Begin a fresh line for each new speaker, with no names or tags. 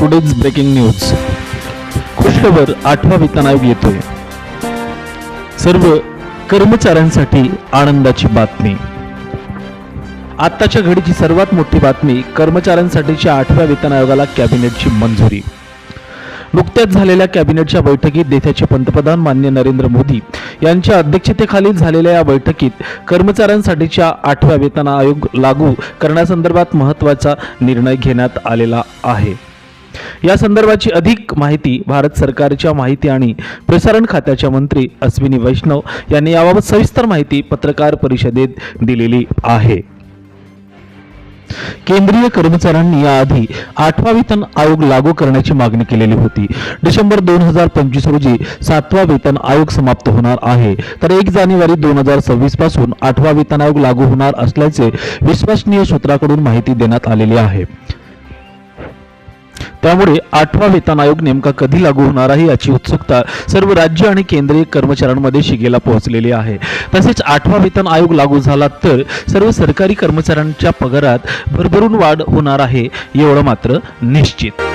Today's breaking news खुशखबर आठवा वेतन आयोग येतोय. सर्व कर्मचाऱ्यांसाठी आनंदाची बातमी. आत्ताच्या घडीची सर्वात मोठी बातमी कर्मचाऱ्यांसाठीच्या आठव्या वेतन आयोगाला कॅबिनेटची मंजुरी. नुकत्याच झालेल्या कॅबिनेटच्या बैठकीत देशाचे पंतप्रधान मान्य नरेंद्र मोदी यांच्या अध्यक्षतेखाली झालेल्या या बैठकीत कर्मचाऱ्यांसाठीच्या आठव्या वेतन आयोग लागू करण्यासंदर्भात महत्त्वाचा निर्णय घेण्यात आलेला आहे. या संदर्भाची अधिक माहिती भारत सरकारच्या माहिती आणि प्रसारण खात्याच्या मंत्री अश्विनी वैष्णव यांनी याबाबत सविस्तर माहिती पत्रकार परिषदेत दिलेली आहे. केंद्रीय कर्मचाऱ्यांनी याआधी आठवा वेतन आयोग लागू करण्याची मागणी केलेली होती. डिसेंबर दोन हजार पंचवीस रोजी सातवा वेतन आयोग समाप्त होणार आहे. तर एक जानेवारी दोन हजार सव्वीसपासून आठवा वेतन आयोग लागू होणार असल्याचे विश्वसनीय सूत्राकडून माहिती देण्यात आलेली आहे. त्यामुळे आठवा वेतन आयोग नेमका कधी लागू होणार आहे याची उत्सुकता सर्व राज्य आणि केंद्रीय कर्मचाऱ्यांमध्ये शिगेला पोहोचलेली आहे. तसेच आठवा वेतन आयोग लागू झाला तर सर्व सरकारी कर्मचाऱ्यांच्या पगारात भरभरून वाढ होणार आहे एवढं मात्र निश्चित.